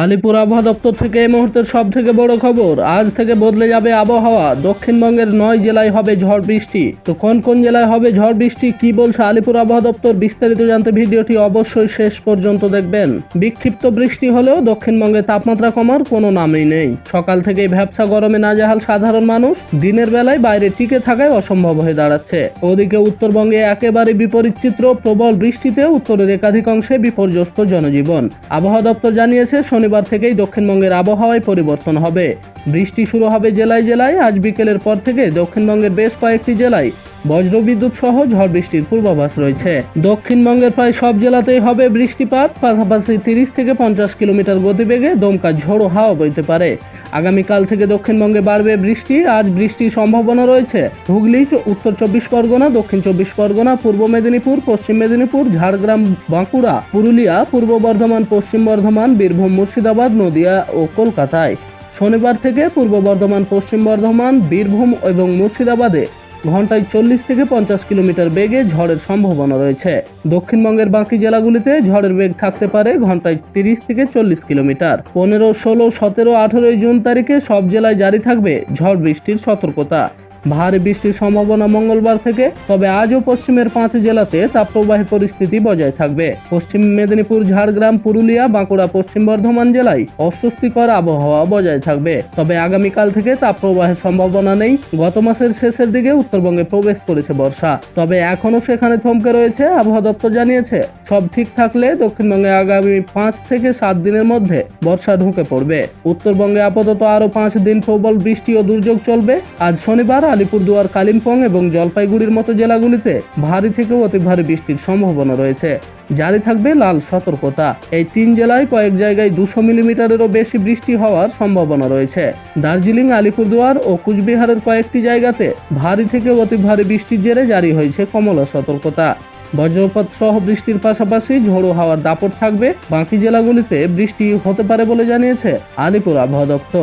আলিপুর আবহাওয়া দপ্তর থেকে এই মুহূর্তের সব থেকে বড় খবর, আজ থেকে বদলে যাবে আবহাওয়া। দক্ষিণবঙ্গের নয় জেলায় হবে ঝড় বৃষ্টি। তো কোন কোন জেলায় হবে ঝড় বৃষ্টি, কি বলছে আলিপুর আবহাওয়া দপ্তর? বিস্তারিত জানতে ভিডিওটি অবশ্যই শেষ পর্যন্ত দেখবেন। বিক্ষিপ্ত বৃষ্টি হলেও দক্ষিণবঙ্গে তাপমাত্রা কমার কোনো নামই নেই। সকাল থেকেই ভ্যাবসা গরমে নাজেহাল সাধারণ মানুষ। দিনের বেলায় বাইরে টিকে থাকায় অসম্ভব হয়ে দাঁড়াচ্ছে। ওদিকে উত্তরবঙ্গে একেবারে বিপরীত চিত্র, প্রবল বৃষ্টিতে উত্তরের একাধিক অংশে বিপর্যস্ত জনজীবন। আবহাওয়া দপ্তর জানিয়েছে শনিবার থেকেই দক্ষিণবঙ্গের আবহাওয়ায় পরিবর্তন হবে। বৃষ্টি শুরু হবে জেলায় জেলায়, আজ বিকেলের পর থেকে দক্ষিণবঙ্গের বেশ কয়েকটি জেলায় বজ্রবিদ্যুৎ সহ ঝড় বৃষ্টির পূর্বাভাস রয়েছে। দক্ষিণবঙ্গের প্রায় সব জেলাতেই হবে বৃষ্টিপাত, পাশাপাশি তিরিশ থেকে পঞ্চাশ কিলোমিটার গতিবেগে দমকা ঝোড়ো হাওয়া বইতে পারে। আগামীকাল থেকে দক্ষিণবঙ্গে বাড়বে বৃষ্টি, আজ বৃষ্টির সম্ভাবনা রয়েছে। হুগলি উত্তর চব্বিশ পরগনা, দক্ষিণ চব্বিশ পরগনা, পূর্ব মেদিনীপুর, পশ্চিম মেদিনীপুর, ঝাড়গ্রাম, বাঁকুড়া, পুরুলিয়া, পূর্ব বর্ধমান, পশ্চিম বর্ধমান, বীরভূম, মুর্শিদাবাদ, নদিয়া ও কলকাতায়। শনিবার থেকে পূর্ব বর্ধমান, পশ্চিম বর্ধমান, বীরভূম এবং মুর্শিদাবাদে ঘন্টায় চল্লিশ থেকে পঞ্চাশ কিলোমিটার বেগে ঝড়ের সম্ভাবনা রয়েছে। দক্ষিণবঙ্গের বাকি জেলাগুলিতে ঝড়ের বেগ থাকতে পারে ঘন্টায় তিরিশ থেকে চল্লিশ কিলোমিটার। পনেরো, ষোলো, সতেরো, আঠেরোই জুন তারিখে সব জেলায় জারি থাকবে ঝড় বৃষ্টির সতর্কতা। ভারী বৃষ্টির সম্ভাবনা মঙ্গলবার থেকে, তবে আজও পশ্চিমের পাঁচ জেলাতে তাপপ্রবাহী পরিস্থিতি বজায় থাকবে। পশ্চিম মেদিনীপুর, ঝাড়গ্রাম, পুরুলিয়া, বাঁকুড়া, পশ্চিম বর্ধমান জেলায় অস্বস্তিকর আবহাওয়া বজায় থাকবে। তবে আগামীকাল থেকে তাপপ্রবাহের সম্ভাবনা নেই। গত মাসের শেষের দিকে উত্তরবঙ্গে প্রবেশ করেছে বর্ষা। তবে এখনও সেখানে থমকে রয়েছে আবহাওয়া দপ্তর জানিয়েছে, সব ঠিক থাকলে দক্ষিণবঙ্গে আগামী পাঁচ থেকে সাত দিনের মধ্যে বর্ষা ঢুকে পড়বে। উত্তরবঙ্গে আপাতত আরও পাঁচ দিন প্রবল বৃষ্টি ও দুর্যোগ চলবে। আজ শনিবার আলিপুরদুয়ার, কালিম্পং এবং জলপাইগুড়ির মতো জেলাগুলিতে ভারী থেকে অতি ভারী বৃষ্টির সম্ভাবনা রয়েছে। জারি থাকবে লাল সতর্কতা। এই তিন জেলায় কয়েক জায়গায় দুশো মিলিমিটারেরও বেশি বৃষ্টি হওয়ার সম্ভাবনা রয়েছে। দার্জিলিং, আলিপুরদুয়ার ও কুচবিহারের কয়েকটি জায়গাতে ভারী থেকে অতি ভারী বৃষ্টির জেরে জারি হয়েছে কমলা সতর্কতা। বজ্রপাত সহ বৃষ্টির পাশাপাশি ঝোড়ো হাওয়ার দাপট থাকবে। বাকি জেলাগুলিতে বৃষ্টি হতে পারে বলে জানিয়েছে আলিপুর আবহাওয়া দপ্তর।